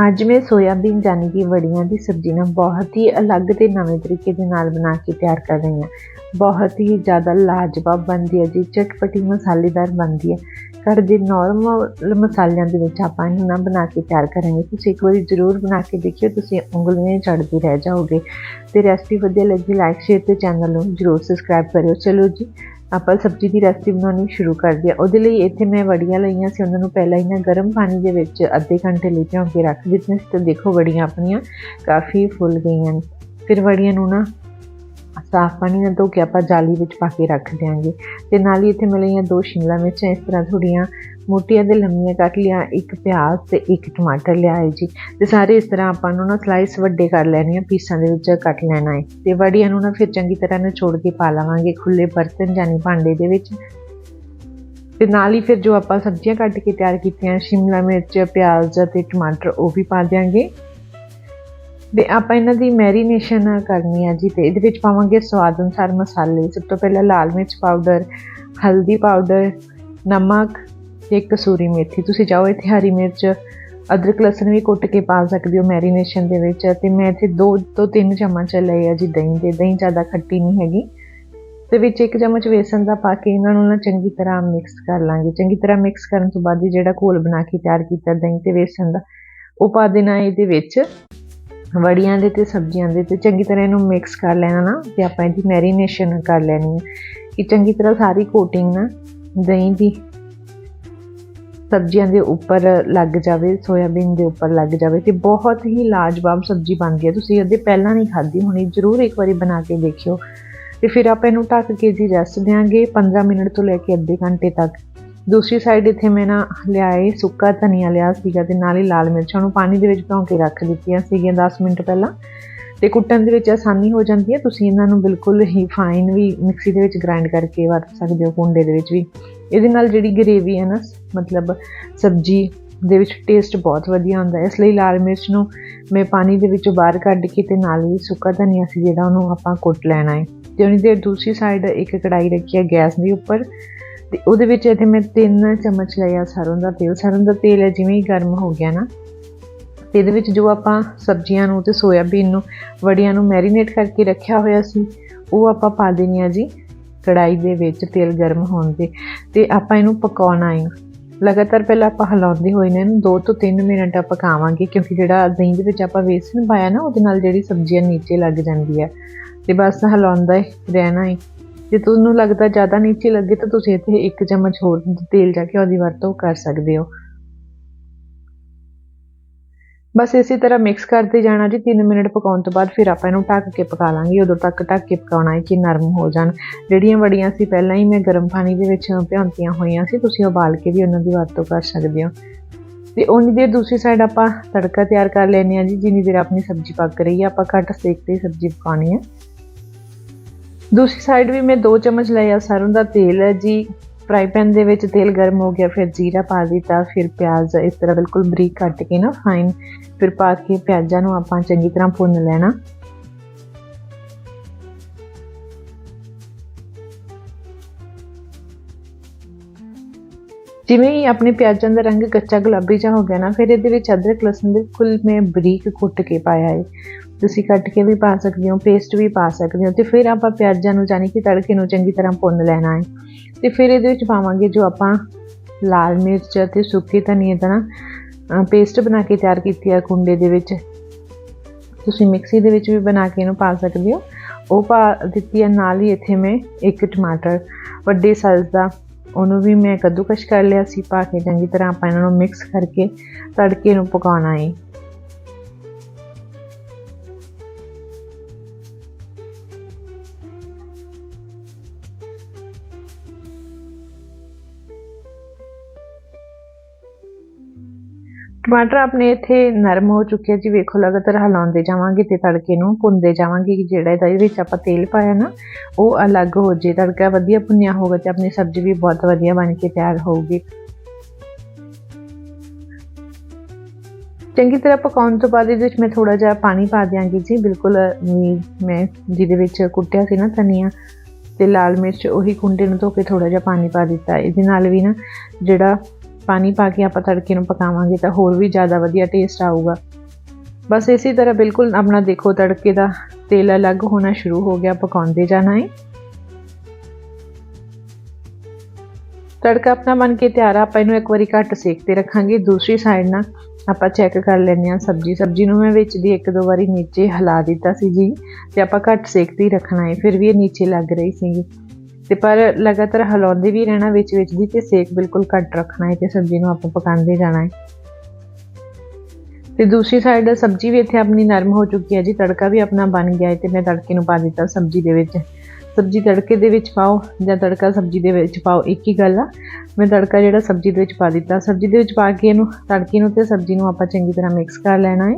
ਅੱਜ ਮੈਂ ਸੋਇਆਬੀਨ ਜਾਨੀ ਕਿ ਵੜੀਆਂ ਦੀ ਸਬਜ਼ੀ ਨਾ ਬਹੁਤ ਹੀ ਅਲੱਗ ਤੇ ਨਵੇਂ ਤਰੀਕੇ ਦੇ ਨਾਲ ਬਣਾ ਕੇ ਤਿਆਰ ਕਰ ਰਹੀ ਹਾਂ। ਬਹੁਤ ਹੀ ਜ਼ਿਆਦਾ ਲਾਜਵਾਬ ਬਣਦੀ ਹੈ ਜੀ, ਚਟਪਟੀ ਮਸਾਲੇਦਾਰ ਬਣਦੀ ਹੈ। ਘਰ ਦੇ ਨਾਰਮਲ ਮਸਾਲਿਆਂ ਦੇ ਵਿੱਚ ਆਪਾਂ ਇਹਨੂੰ ਨਾ ਬਣਾ ਕੇ ਤਿਆਰ ਕਰਾਂਗੇ। ਤੁਸੀਂ ਇੱਕ ਵਾਰੀ ਜ਼ਰੂਰ ਬਣਾ ਕੇ ਦੇਖਿਓ, ਤੁਸੀਂ ਉਂਗਲੀਆਂ ਚੜਦੇ ਰਹਿ ਜਾਓਗੇ। ਤੇ ਰੈਸਪੀ ਵਧੀਆ ਲੱਗੀ ਲਾਈਕ ਸ਼ੇਅਰ ਤੇ ਚੈਨਲ ਨੂੰ ਜ਼ਰੂਰ ਸਬਸਕ੍ਰਾਈਬ ਕਰਿਓ। ਚਲੋ ਜੀ ਆਪਾਂ ਸਬਜ਼ੀ ਦੀ ਰੈਸਪੀ ਬਣਾਉਣੀ ਸ਼ੁਰੂ ਕਰਦੇ ਹਾਂ। ਉਹਦੇ ਲਈ ਇੱਥੇ ਮੈਂ ਵੜੀਆਂ ਲਈਆਂ ਸੀ। ਉਹਨਾਂ ਨੂੰ ਪਹਿਲਾਂ ਹੀ ਨਾ ਗਰਮ ਪਾਣੀ ਦੇ ਵਿੱਚ ਅੱਧੇ ਘੰਟੇ ਲਈ ਭਿਉਂ ਕੇ ਰੱਖ ਦਿੱਤੀਆਂ ਸੀ ਤੇ ਦੇਖੋ ਵੜੀਆਂ ਆਪਣੀਆਂ ਕਾਫੀ ਫੁੱਲ ਗਈਆਂ ਨੇ। ਫਿਰ ਵੜੀਆਂ ਨੂੰ ਨਾ ਸਾਫ਼ ਪਾਣੀ ਨਾਲ ਧੋ ਕੇ ਆਪਾਂ ਜਾਲੀ ਵਿੱਚ ਪਾ ਕੇ ਰੱਖ ਦਿਆਂਗੇ। ਤੇ ਨਾਲ ਹੀ ਇੱਥੇ ਮੈਂ ਲਈਆਂ ਦੋ ਸ਼ਿਮਲਾ ਮਿਰਚਾਂ। ਇਸ ਤਰ੍ਹਾਂ ਥੋੜੀਆਂ ਮੋਟੀਆਂ ਦੇ ਲੰਮੀਆਂ ਕੱਟ ਲਿਆ, ਇੱਕ ਪਿਆਜ਼ ਤੇ ਇੱਕ ਟਮਾਟਰ ਲਿਆਏ ਜੀ। ਤੇ ਸਾਰੇ ਇਸ ਤਰ੍ਹਾਂ ਆਪਾਂ ਨੂੰ ਨਾ ਸਲਾਈਸ ਵੱਡੇ ਕਰ ਲੈਣੇ ਆ, ਪੀਸਾਂ ਦੇ ਵਿੱਚ ਕੱਟ ਲੈਣਾ ਹੈ ਤੇ ਵੜੀਆਂ ਨੂੰ ਨਾ ਫਿਰ ਚੰਗੀ ਤਰ੍ਹਾਂ ਨਿਚੋੜ ਕੇ ਪਾ ਲਵਾਂਗੇ ਖੁੱਲੇ ਬਰਤਨ ਜਾਨੀ ਭਾਂਡੇ ਦੇ ਵਿੱਚ। ਤੇ ਨਾਲ ਹੀ ਫਿਰ ਜੋ ਆਪਾਂ ਸਬਜ਼ੀਆਂ ਕੱਟ ਕੇ ਤਿਆਰ ਕੀਤੀਆਂ, ਸ਼ਿਮਲਾ ਮਿਰਚ, ਪਿਆਜ਼ ਤੇ ਟਮਾਟਰ, ਉਹ ਵੀ ਪਾ ਦਿਆਂਗੇ। ਤੇ ਆਪਾਂ ਇਹਨਾਂ ਦੀ ਮੈਰੀਨੇਸ਼ਨ ਕਰਨੀ ਆ ਜੀ ਤੇ ਇਹਦੇ ਵਿੱਚ ਪਾਵਾਂਗੇ ਸਵਾਦ ਅਨੁਸਾਰ ਮਸਾਲੇ। ਸਭ ਤੋਂ ਪਹਿਲਾਂ ਲਾਲ ਮਿਰਚ ਪਾਊਡਰ, ਹਲਦੀ ਪਾਊਡਰ, ਨਮਕ ਇੱਕ ਕਸੂਰੀ ਮੇਥੀ, ਤੁਸੀਂ ਚਾਹੋ ਇੱਥੇ ਹਰੀ ਮਿਰਚ, ਅਦਰਕ, ਲਸਣ ਵੀ ਕੁੱਟ ਕੇ ਪਾ ਸਕਦੇ ਹੋ ਮੈਰੀਨੇਸ਼ਨ ਦੇ ਵਿੱਚ ਤੇ ਮੈਂ ਇੱਥੇ 2 ਤੋਂ 3 ਚਮਚ ਲਏ ਆ ਜੀ ਦਹੀਂ ਦੇ, ਦਹੀਂ ਜ਼ਿਆਦਾ ਖੱਟੀ ਨਹੀਂ ਹੈਗੀ। ਤੇ ਵਿੱਚ ਇੱਕ ਚਮਚ ਵੇਸਣ ਦਾ ਪਾ ਕੇ ਇਹਨਾਂ ਨੂੰ ਨਾ ਚੰਗੀ ਤਰ੍ਹਾਂ ਮਿਕਸ ਕਰ ਲਾਂਗੇ। ਚੰਗੀ ਤਰ੍ਹਾਂ ਮਿਕਸ ਕਰਨ ਤੋਂ ਬਾਅਦ ਜਿਹੜਾ ਘੋਲ ਬਣਾ ਕੇ ਤਿਆਰ ਕੀਤਾ ਦਹੀਂ ਤੇ ਵੇਸਣ ਦਾ, ਉਹ ਪਾ ਦੇਣਾ ਇਹਦੇ ਵਿੱਚ ਵੜੀਆਂ ਦੇ ਤੇ ਸਬਜ਼ੀਆਂ ਦੇ ਤੇ। ਚੰਗੀ ਤਰ੍ਹਾਂ ਇਹਨੂੰ ਮਿਕਸ ਕਰ ਲੈਣਾ ਨਾ ਤੇ ਆਪਾਂ ਇਹਦੀ ਮੈਰੀਨੇਸ਼ਨ ਕਰ ਲੈਣੀ ਹੈ ਕਿ ਚੰਗੀ ਤਰ੍ਹਾਂ ਸਾਰੀ ਕੋਟਿੰਗ ਨਾ ਦਹੀਂ ਦੀ ਸਬਜ਼ੀਆਂ ਦੇ ਉੱਪਰ ਲੱਗ ਜਾਵੇ, ਸੋਇਆਬੀਨ ਦੇ ਉੱਪਰ ਲੱਗ ਜਾਵੇ ਤੇ ਬਹੁਤ ਹੀ ਲਾਜਵਾਬ ਸਬਜ਼ੀ ਬਣਦੀ ਹੈ। ਤੁਸੀਂ ਇਹਦੇ ਪਹਿਲਾਂ ਨਹੀਂ ਖਾਧੀ ਹੋਣੀ, ਜ਼ਰੂਰ ਇੱਕ ਵਾਰੀ ਬਣਾ ਕੇ ਦੇਖਿਓ। ਤੇ ਫਿਰ ਆਪਾਂ ਇਹਨੂੰ ਢੱਕ ਕੇ ਜੀ ਰੈਸਟ ਦਿਆਂਗੇ 15 ਮਿੰਟ ਤੋਂ ਲੈ ਕੇ ਅੱਧੇ ਘੰਟੇ ਤੱਕ। ਦੂਸਰੀ ਸਾਈਡ ਇੱਥੇ ਮੈਂ ਨਾ ਲਿਆਏ, ਸੁੱਕਾ ਧਨੀਆ ਲਿਆ ਸੀਗਾ ਤੇ ਨਾਲ ਹੀ ਲਾਲ ਮਿਰਚਾਂ ਨੂੰ ਪਾਣੀ ਦੇ ਵਿੱਚ ਭਿਉਂ ਕੇ ਰੱਖ ਦਿੱਤੀਆਂ ਸੀਗੀਆਂ 10 ਮਿੰਟ ਪਹਿਲਾਂ। ਤੇ ਕੁੱਟਣ ਦੇ ਵਿੱਚ ਆਸਾਨੀ ਹੋ ਜਾਂਦੀ ਹੈ, ਤੁਸੀਂ ਇਹਨਾਂ ਨੂੰ ਬਿਲਕੁਲ ਹੀ ਫਾਈਨ ਵੀ ਮਿਕਸੀ ਦੇ ਵਿੱਚ ਗ੍ਰਾਈਂਡ ਕਰਕੇ ਵਰਤ ਸਕਦੇ ਹੋ, ਕੁੰਡੇ ਦੇ ਵਿੱਚ ਵੀ। ਇਹਦੇ ਨਾਲ ਜਿਹੜੀ ਗਰੇਵੀ ਹੈ ਨਾ, ਮਤਲਬ ਸਬਜ਼ੀ ਦੇ ਵਿੱਚ ਟੇਸਟ ਬਹੁਤ ਵਧੀਆ ਆਉਂਦਾ ਹੈ। ਇਸ ਲਈ ਲਾਲ ਮਿਰਚ ਨੂੰ ਮੈਂ ਪਾਣੀ ਦੇ ਵਿੱਚੋਂ ਬਾਹਰ ਕੱਢ ਕੇ ਤੇ ਨਾਲ ਹੀ ਸੁੱਕਾ ਧਨੀਆ ਸੀ ਜਿਹੜਾ ਉਹਨੂੰ ਆਪਾਂ ਕੁੱਟ ਲੈਣਾ ਹੈ। ਤੇ ਉਹਨੀ ਦੇ ਦੂਸਰੀ ਸਾਈਡ ਇੱਕ ਕੜਾਈ ਰੱਖੀ ਹੈ ਗੈਸ ਦੇ ਉੱਪਰ। ਤੇ ਉਹਦੇ ਵਿੱਚ ਇਹਦੇ ਮੈਂ 3 ਚਮਚ ਲਿਆ ਸਰੋਂ ਦਾ ਤੇਲ। ਸਰੋਂ ਦਾ ਤੇਲ ਹੈ ਜਿਵੇਂ ਹੀ ਗਰਮ ਹੋ ਗਿਆ ਨਾ, ਤੇ ਇਹਦੇ ਵਿੱਚ ਜੋ ਆਪਾਂ ਸਬਜ਼ੀਆਂ ਨੂੰ ਤੇ ਸੋਇਆਬੀਨ ਨੂੰ, ਵੜੀਆਂ ਨੂੰ ਮੈਰੀਨੇਟ ਕਰਕੇ ਰੱਖਿਆ ਹੋਇਆ ਸੀ, ਉਹ ਆਪਾਂ ਪਾ ਦੇਣੀ ਆ ਜੀ। ਕੜਾਈ ਦੇ ਵਿੱਚ ਤੇਲ ਗਰਮ ਹੋਣ ਤੇ ਤੇ ਆਪਾਂ ਇਹਨੂੰ ਪਕਾਉਣਾ ਹੈ। ਲਗਾਤਾਰ ਪਹਿਲਾਂ ਆਪਾਂ ਹਿਲਾਉਂਦੇ ਹੋਏ ਨੇ ਇਹਨੂੰ 2 ਤੋਂ 3 ਮਿੰਟ ਪਕਾਵਾਂਗੇ ਕਿਉਂਕਿ ਜਿਹੜਾ ਦਹੀਂ ਦੇ ਵਿੱਚ ਆਪਾਂ ਵੇਸਣ ਪਾਇਆ ਨਾ, ਉਹਦੇ ਨਾਲ ਜਿਹੜੀ ਸਬਜ਼ੀਆਂ ਨੀਚੇ ਲੱਗ ਜਾਂਦੀ ਹੈ। ਤੇ ਬਸ ਹਿਲਾਉਂਦਾ ਹੀ ਰਹਿਣਾ ਹੈ। ਜੇ ਤੁਹਾਨੂੰ ਲੱਗਦਾ ਜ਼ਿਆਦਾ ਨੀਚੇ ਲੱਗੇ ਤਾਂ ਤੁਸੀਂ ਇੱਥੇ ਇੱਕ ਚਮਚ ਹੋਰ ਤੇਲ ਜਾ ਕੇ ਉਹਦੀ ਵਰਤੋਂ ਕਰ ਸਕਦੇ ਹੋ। ਬਸ ਇਸੇ ਤਰ੍ਹਾਂ ਮਿਕਸ ਕਰਦੇ ਜਾਣਾ ਜੀ 3 ਮਿੰਟ ਪਕਾਉਣ ਤੋਂ ਬਾਅਦ ਫਿਰ ਆਪਾਂ ਇਹਨੂੰ ਢੱਕ ਕੇ ਪਕਾ ਲਾਂਗੇ। ਉਦੋਂ ਤੱਕ ਢੱਕ ਕੇ ਪਕਾਉਣਾ ਹੈ ਕਿ ਨਰਮ ਹੋ ਜਾਣ। ਜਿਹੜੀਆਂ ਵੜੀਆਂ ਸੀ ਪਹਿਲਾਂ ਹੀ ਮੈਂ ਗਰਮ ਪਾਣੀ ਦੇ ਵਿੱਚ ਭਿਉਂਤੀਆਂ ਹੋਈਆਂ ਸੀ, ਤੁਸੀਂ ਉਬਾਲ ਕੇ ਵੀ ਉਹਨਾਂ ਦੀ ਵਰਤੋਂ ਕਰ ਸਕਦੇ ਹੋ। ਤੇ ਉਨੀ ਦੇਰ ਦੂਸਰੀ ਸਾਈਡ ਆਪਾਂ ਤੜਕਾ ਤਿਆਰ ਕਰ ਲੈਣੇ ਆ ਜੀ, ਜਿੰਨੀ ਦੇਰ ਆਪਣੀ ਸਬਜ਼ੀ ਪੱਕ ਰਹੀ ਹੈ, ਆਪਾਂ ਘੱਟ ਸੇਕ ਤੇ ਸਬਜ਼ੀ ਪਕਾਉਣੀ ਹੈ। ਦੂਸਰੀ ਸਾਈਡ ਵੀ ਮੈਂ 2 ਚਮਚ ਲਿਆ ਸਰੋਂ ਦਾ ਤੇਲ ਹੈ ਜੀ। ਫਰਾਈ ਪੈਨ ਦੇ ਵਿੱਚ ਤੇਲ ਗਰਮ ਹੋ ਗਿਆ, ਫਿਰ ਜੀਰਾ ਪਾ ਦਿੱਤਾ, ਫਿਰ ਪਿਆਜ਼ ਇਸ ਤਰ੍ਹਾਂ ਬਿਲਕੁਲ ਬਰੀਕ ਕੱਟ ਕੇ ਨਾ ਫਾਈਨ ਫਿਰ ਪਾ ਕੇ ਪਿਆਜ਼ਾਂ ਨੂੰ ਆਪਾਂ ਚੰਗੀ ਤਰ੍ਹਾਂ ਭੁੰਨ ਲੈਣਾ। ਜਿਵੇਂ ਹੀ ਆਪਣੇ ਪਿਆਜ਼ਾਂ ਦਾ ਰੰਗ ਕੱਚਾ ਗੁਲਾਬੀ ਜਿਹਾ ਹੋ ਗਿਆ ਨਾ, ਫਿਰ ਇਹਦੇ ਵਿੱਚ ਅਦਰਕ ਲਸਣ ਬਿਲਕੁਲ ਮੈਂ ਬਰੀਕ ਕੁੱਟ ਕੇ ਪਾਇਆ ਹੈ ਤੁਸੀਂ ਕੱਟ ਕੇ ਵੀ ਪਾ ਸਕਦੇ ਹੋ ਪੇਸਟ ਵੀ ਪਾ ਸਕਦੇ ਹੋ ਤੇ ਫਿਰ ਆਪਾਂ ਪਿਆਜ਼ਾਂ ਨੂੰ ਜਾਨੀ ਕਿ ਤੜਕੇ ਨੂੰ ਚੰਗੀ ਤਰ੍ਹਾਂ ਭੁੰਨ ਲੈਣਾ ਹੈ ਤੇ ਫਿਰ ਇਹਦੇ ਵਿੱਚ ਪਾਵਾਂਗੇ ਜੋ ਆਪਾਂ ਲਾਲ ਮਿਰਚ ਅਤੇ ਸੁੱਕੀ ਧਨੀਏ ਦਾ ਪੇਸਟ ਬਣਾ ਕੇ ਤਿਆਰ ਕੀਤੀ ਹੈ ਕੁੰਡੇ ਦੇ ਵਿੱਚ। ਤੁਸੀਂ ਮਿਕਸੀ ਦੇ ਵਿੱਚ ਵੀ ਬਣਾ ਕੇ ਇਹਨੂੰ ਪਾ ਸਕਦੇ ਹੋ। ਉਹ ਪਾ ਦਿੱਤੀ ਹੈ ਨਾਲ ਹੀ ਇੱਥੇ ਮੈਂ ਇੱਕ ਟਮਾਟਰ ਵੱਡੇ ਸਾਈਜ਼ ਦਾ, ਉਹਨੂੰ ਵੀ ਮੈਂ ਕੱਦੂਕਸ਼ ਕਰ ਲਿਆ ਸੀ, ਪਾ ਕੇ ਚੰਗੀ ਤਰ੍ਹਾਂ ਆਪਾਂ ਇਹਨਾਂ ਨੂੰ ਮਿਕਸ ਕਰਕੇ ਤੜਕੇ ਨੂੰ ਪਕਾਉਣਾ ਹੈ ਟਮਾਟਰ ਆਪਣੇ ਇੱਥੇ ਨਰਮ ਹੋ ਚੁੱਕੇ ਜੀ, ਵੇਖੋ ਲਗਾਤਾਰ ਹਿਲਾਉਂਦੇ ਜਾਵਾਂਗੇ ਤੇ ਤੜਕੇ ਨੂੰ ਭੁੰਨਦੇ ਜਾਵਾਂਗੇ ਕਿ ਜਿਹੜਾ ਇਹਦੇ ਵਿੱਚ ਆਪਾਂ ਤੇਲ ਪਾਇਆ ਨਾ, ਉਹ ਅਲੱਗ ਹੋ ਜੇ, ਤੜਕਾ ਵਧੀਆ ਭੁੰਨਿਆ ਹੋਗਾ ਤੇ ਆਪਣੀ ਸਬਜ਼ੀ ਵੀ ਬਹੁਤ ਵਧੀਆ ਬਣ ਕੇ ਤਿਆਰ ਹੋਊਗੀ। ਚੰਗੀ ਤਰ੍ਹਾਂ ਪਕਾਉਣ ਤੋਂ ਬਾਅਦ ਇਹਦੇ ਵਿੱਚ ਮੈਂ ਥੋੜਾ ਜਿਹਾ ਪਾਣੀ ਪਾ ਦਿਆਂਗੀ ਜੀ, ਬਿਲਕੁਲ ਮੈਂ ਜਿਹਦੇ ਵਿੱਚ ਕੁੱਟਿਆ ਸੀ ਨਾ ਧਨੀਆ ਤੇ ਲਾਲ ਮਿਰਚ ਉਹੀ ਕੁੰਡੇ ਨੂੰ ਧੋ ਕੇ ਥੋੜਾ ਜਿਹਾ ਪਾਣੀ ਪਾ ਦਿੱਤਾ। ਇਹਦੇ ਨਾਲ ਵੀ ਨਾ ਜਿਹੜਾ ਪਾਣੀ ਪਾ ਕੇ ਆਪਾਂ ਤੜਕੇ ਨੂੰ ਪਕਾਵਾਂਗੇ ਤਾਂ ਹੋਰ ਵੀ ਜ਼ਿਆਦਾ ਵਧੀਆ ਟੇਸਟ ਆਊਗਾ। ਬਸ ਇਸੇ ਤਰ੍ਹਾਂ ਬਿਲਕੁਲ ਆਪਣਾ ਦੇਖੋ ਤੜਕੇ ਦਾ ਤੇਲ ਅਲੱਗ ਹੋਣਾ ਸ਼ੁਰੂ ਹੋ ਗਿਆ, ਪਕਾਉਂਦੇ ਜਾਣਾ ਹੈ। ਤੜਕਾ ਆਪਣਾ ਬਣ ਕੇ ਤਿਆਰ ਆ, ਆਪਾਂ ਇਹਨੂੰ ਇੱਕ ਵਾਰੀ ਘੱਟ ਸੇਕ ਤੇ ਰੱਖਾਂਗੇ। ਦੂਸਰੀ ਸਾਈਡ ਨਾਲ ਆਪਾਂ ਚੈੱਕ ਕਰ ਲੈਂਦੇ ਹਾਂ ਸਬਜੀ। ਸਬਜੀ ਨੂੰ ਮੈਂ ਵਿੱਚ ਦੀ ਇੱਕ ਦੋ ਵਾਰੀ ਨੀਚੇ ਹਿਲਾ ਦਿੱਤਾ ਸੀ ਜੀ, ਤੇ ਆਪਾਂ ਘੱਟ ਸੇਕ ਹੀ ਰੱਖਣਾ ਹੈ, ਫਿਰ ਵੀ ਇਹ ਨੀਚੇ ਲੱਗ ਰਹੀ ਸੀਗੀ। ਤੇ ਪਰ ਲਗਾਤਾਰ ਹਿਲਾਉਂਦੇ ਵੀ ਰਹਿਣਾ ਵਿੱਚ ਵਿੱਚ ਦੀ ਤੇ ਸੇਕ ਬਿਲਕੁਲ ਘੱਟ ਰੱਖਣਾ ਹੈ ਤੇ ਸਬਜੀ ਨੂੰ ਆਪਾਂ ਪਕਾਉਂਦੇ ਜਾਣਾ ਹੈ। ਤੇ ਦੂਸਰੀ ਸਾਈਡ ਸਬਜੀ ਵੀ ਇੱਥੇ ਆਪਣੀ ਨਰਮ ਹੋ ਚੁੱਕੀ ਹੈ ਜੀ, ਤੜਕਾ ਵੀ ਆਪਣਾ ਬਣ ਗਿਆ ਹੈ ਤੇ ਮੈਂ ਤੜਕੇ ਨੂੰ ਪਾ ਦਿੱਤਾ ਸਬਜੀ ਦੇ ਵਿੱਚ। ਸਬਜੀ ਤੜਕੇ ਦੇ ਵਿੱਚ ਪਾਓ ਜਾਂ ਤੜਕਾ ਸਬਜੀ ਦੇ ਵਿੱਚ ਪਾਓ, ਇੱਕ ਹੀ ਗੱਲ ਆ, ਮੈਂ ਤੜਕਾ ਜਿਹੜਾ ਸਬਜੀ ਦੇ ਵਿੱਚ ਪਾ ਦਿੱਤਾ। ਸਬਜੀ ਦੇ ਵਿੱਚ ਪਾ ਕੇ ਇਹਨੂੰ ਤੜਕੇ ਨੂੰ ਤੇ ਸਬਜੀ ਨੂੰ ਆਪਾਂ ਚੰਗੀ ਤਰ੍ਹਾਂ ਮਿਕਸ ਕਰ ਲੈਣਾ ਹੈ।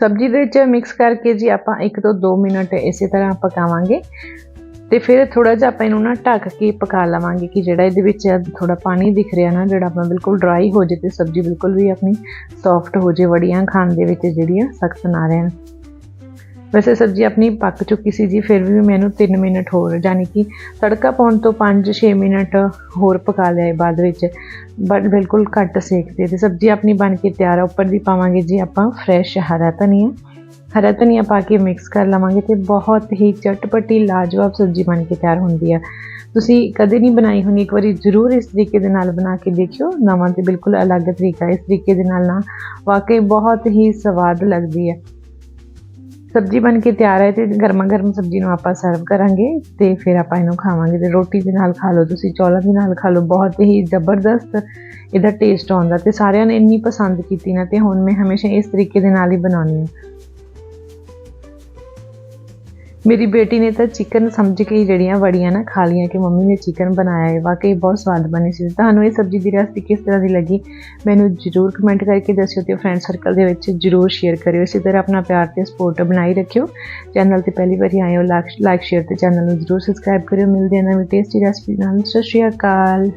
ਸਬਜ਼ੀ ਦੇ ਵਿੱਚ ਮਿਕਸ ਕਰਕੇ ਜੀ ਆਪਾਂ 1 ਤੋਂ 2 ਮਿੰਟ ਇਸੇ ਤਰ੍ਹਾਂ ਪਕਾਵਾਂਗੇ। ਤੇ ਫਿਰ ਥੋੜਾ ਜਿਹਾ ਆਪਾਂ ਇਹਨੂੰ ਨਾ ਢੱਕ ਕੇ ਪਕਾ ਲਵਾਂਗੇ ਕਿ ਜਿਹੜਾ ਇਹਦੇ ਵਿੱਚ ਥੋੜਾ ਪਾਣੀ ਦਿਖ ਰਿਹਾ ਨਾ, ਜਿਹੜਾ ਆਪਣਾ ਬਿਲਕੁਲ ਡਰਾਈ ਹੋ ਜੇ ਤੇ ਸਬਜ਼ੀ ਬਿਲਕੁਲ ਵੀ ਆਪਣੀ ਸੌਫਟ ਹੋ ਜੇ, ਵੜੀਆਂ ਖਾਣ ਦੇ ਵਿੱਚ ਜਿਹੜੀਆਂ ਸਖਤ ਨਾ ਰਹਿਣ। ਵੈਸੇ ਸਬਜ਼ੀ ਆਪਣੀ ਪੱਕ ਚੁੱਕੀ ਸੀ ਜੀ, ਫਿਰ ਵੀ ਮੈਨੂੰ 3 ਮਿੰਟ ਹੋਰ ਯਾਨੀ ਕਿ ਤੜਕਾ ਪਾਉਣ ਤੋਂ 5-6 ਮਿੰਟ ਹੋਰ ਪਕਾ ਲਿਆ ਬਾਅਦ ਵਿੱਚ। ਬਟ ਬਿਲਕੁਲ ਘੱਟ ਸੇਕਦੇ ਤੇ ਸਬਜ਼ੀ ਆਪਣੀ ਬਣ ਕੇ ਤਿਆਰ ਆ, ਉੱਪਰ ਦੀ ਪਾਵਾਂਗੇ ਜੀ ਆਪਾਂ ਫਰੈਸ਼ ਹਰਾ ਧਨੀਆ। ਹਰਾ ਧਨੀਆ ਪਾ ਕੇ ਮਿਕਸ ਕਰ ਲਵਾਂਗੇ ਤੇ ਬਹੁਤ ਹੀ ਚਟਪਟੀ, ਲਾਜਵਾਬ ਸਬਜ਼ੀ ਬਣ ਕੇ ਤਿਆਰ ਹੁੰਦੀ ਆ। ਤੁਸੀਂ ਕਦੇ ਨਹੀਂ ਬਣਾਈ ਹੋਣੀ, ਇੱਕ ਵਾਰੀ ਜ਼ਰੂਰ ਇਸ ਤਰੀਕੇ ਦੇ ਨਾਲ ਬਣਾ ਕੇ ਦੇਖਿਓ। ਨਵਾਂ ਤੇ ਬਿਲਕੁਲ ਅਲੱਗ ਤਰੀਕਾ, ਇਸ ਤਰੀਕੇ ਦੇ ਨਾਲ ਨਾ ਵਾਕਈ ਬਹੁਤ ਹੀ ਸਵਾਦ ਲੱਗਦੀ ਹੈ ਸਬਜ਼ੀ ਬਣ ਕੇ ਤਿਆਰ ਹੈ ਤੇ ਗਰਮਾ ਗਰਮ ਸਬਜ਼ੀ ਨੂੰ ਆਪਾਂ ਸਰਵ ਕਰਾਂਗੇ ਤੇ ਫਿਰ ਆਪਾਂ ਇਹਨੂੰ ਖਾਵਾਂਗੇ ਤੇ ਰੋਟੀ ਦੇ ਨਾਲ ਖਾ ਲਓ, ਤੁਸੀਂ ਚੌਲਾਂ ਦੇ ਨਾਲ ਖਾ ਲਓ, ਬਹੁਤ ਹੀ ਜ਼ਬਰਦਸਤ ਇਹਦਾ ਟੇਸਟ ਆਉਂਦਾ ਤੇ ਸਾਰਿਆਂ ਨੇ ਇੰਨੀ ਪਸੰਦ ਕੀਤੀ ਨਾ ਤੇ ਹੁਣ ਮੈਂ ਹਮੇਸ਼ਾ ਇਸ ਤਰੀਕੇ ਦੇ ਨਾਲ ਹੀ ਬਣਾਉਣੀ ਹੈ। ਮੇਰੀ ਬੇਟੀ ਨੇ ਤਾਂ ਚਿਕਨ ਸਮਝ ਕੇ ਹੀ ਜਿਹੜੀਆਂ ਵੜੀਆਂ ਨਾ ਖਾ ਲੀਆਂ ਕਿ ਮੰਮੀ ਨੇ ਚਿਕਨ ਬਣਾਇਆ ਹੈ ਵਾਕਈ ਬਹੁਤ ਸਵਾਦ ਬਣੀ ਸੀ। ਤੁਹਾਨੂੰ ਇਹ ਸਬਜ਼ੀ ਦੀ ਰੈਸਪੀ ਕਿਸ ਤਰ੍ਹਾਂ ਦੀ ਲੱਗੀ? ਮੈਨੂੰ ਜਰੂਰ ਕਮੈਂਟ ਕਰਕੇ ਦੱਸਿਓ ਤੇ ਫਰੈਂਡ ਸਰਕਲ ਦੇ ਵਿੱਚ ਜਰੂਰ ਸ਼ੇਅਰ ਕਰਿਓ। ਇਸੇ ਤਰ੍ਹਾਂ ਆਪਣਾ ਪਿਆਰ ਤੇ ਸਪੋਰਟ ਬਣਾਈ ਰੱਖਿਓ। ਚੈਨਲ ਤੇ ਪਹਿਲੀ ਵਾਰੀ ਆਏ ਹੋ ਲਾਈਕ ਸ਼ੇਅਰ ਤੇ ਚੈਨਲ ਨੂੰ ਜਰੂਰ ਸਬਸਕ੍ਰਾਈਬ ਕਰਿਓ। ਮਿਲਦੇ ਹਾਂ ਨਵੀਂ ਟੇਸਟੀ ਰੈਸਪੀ ਨਾਲ। ਸਤਿ ਸ਼੍ਰੀ ਅਕਾਲ।